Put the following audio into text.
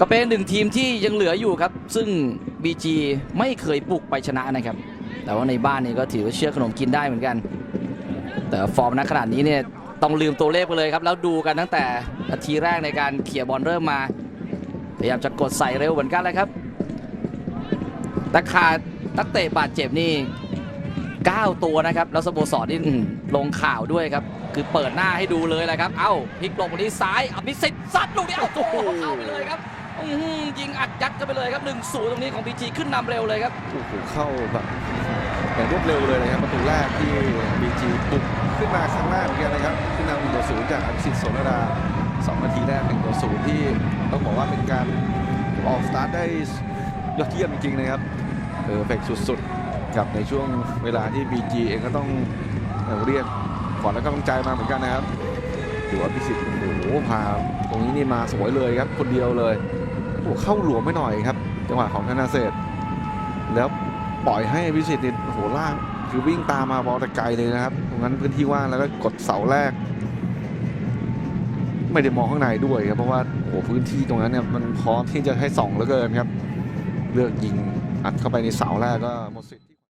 ก็เป็นหนึ่งทีมที่ยังเหลืออยู่ครับ ซึ่ง BG ไม่เคยปลุกไปชนะนะครับ แต่ว่าในบ้านนี่ก็ถือว่าเชื่อขนมกินได้เหมือนกัน แต่ฟอร์มณขนาดนี้เนี่ยต้องลืมตัวเลขไปเลยครับ แล้วดูกันตั้งแต่นาทีแรกในการเขี่ยบอลเริ่มมา พยายามจะกดใส่เร็วเหมือนกันเลยครับต่ขาดนักเตะบาดเจ็บนี่ 9 ตัวนะครับ แล้วสโมสรนี่ลงข่าวด้วยครับ คือเปิดหน้าให้ดูเลยแหละครับ เอ้าพลิกลงวันนี้ซ้ายอภิสิทธิ์ซัดลูกนี้โอ้โหเข้าไปเลยครับ ยิงอัดยัดกันไปเลยครับ1นศูนย์ตรงนี้ของบีจีขึ้นนำเร็วเลยครับโอ้โหเข้าแบบอย่างรวดเร็วเลยนะครับประตูแรกที่บีจีบุกขึ้นมาครั้งแรกเหมือนกันนะครับขึ้นนำหนึ่งต่อศูนย์จากอภิสิทธิ์โสนดาสองนาทีแรกหนึ่งต่อศูนย์ที่ต้องบอกว่าเป็นการออกสตาร์ทได้ยอดเยี่ยมจริงๆนะครับเออเฟกสุดๆกับในช่วงเวลาที่ BG เองก็ต้องเออเรียกขวัญและกำลังใจมาเหมือนกันนะครับดูอภิสิทธิ์โอ้โหพาตรงนี้นี่มาสวยเลยครับคนเดียวเลย โอ้เข้าหลวมไม่หน่อยครับ จังหวะของธนาเศรษแล้วปล่อยให้วิสิตนี่โอ้โหล่างคือวิ่งตามมาบอลแต่ไกลเลยนะครับตรงนั้นพื้นที่ว่างแล้วก็กดเสาแรก ไม่ได้มองข้างในด้วยครับเพราะว่าโอ้โหพื้นที่ตรงนั้นเนี่ยมันพร้อมที่จะให้ส่องเหลือเกินครับ เลือกยิงอัดเข้าไปในเสาแรกก็หมดสิทธิ์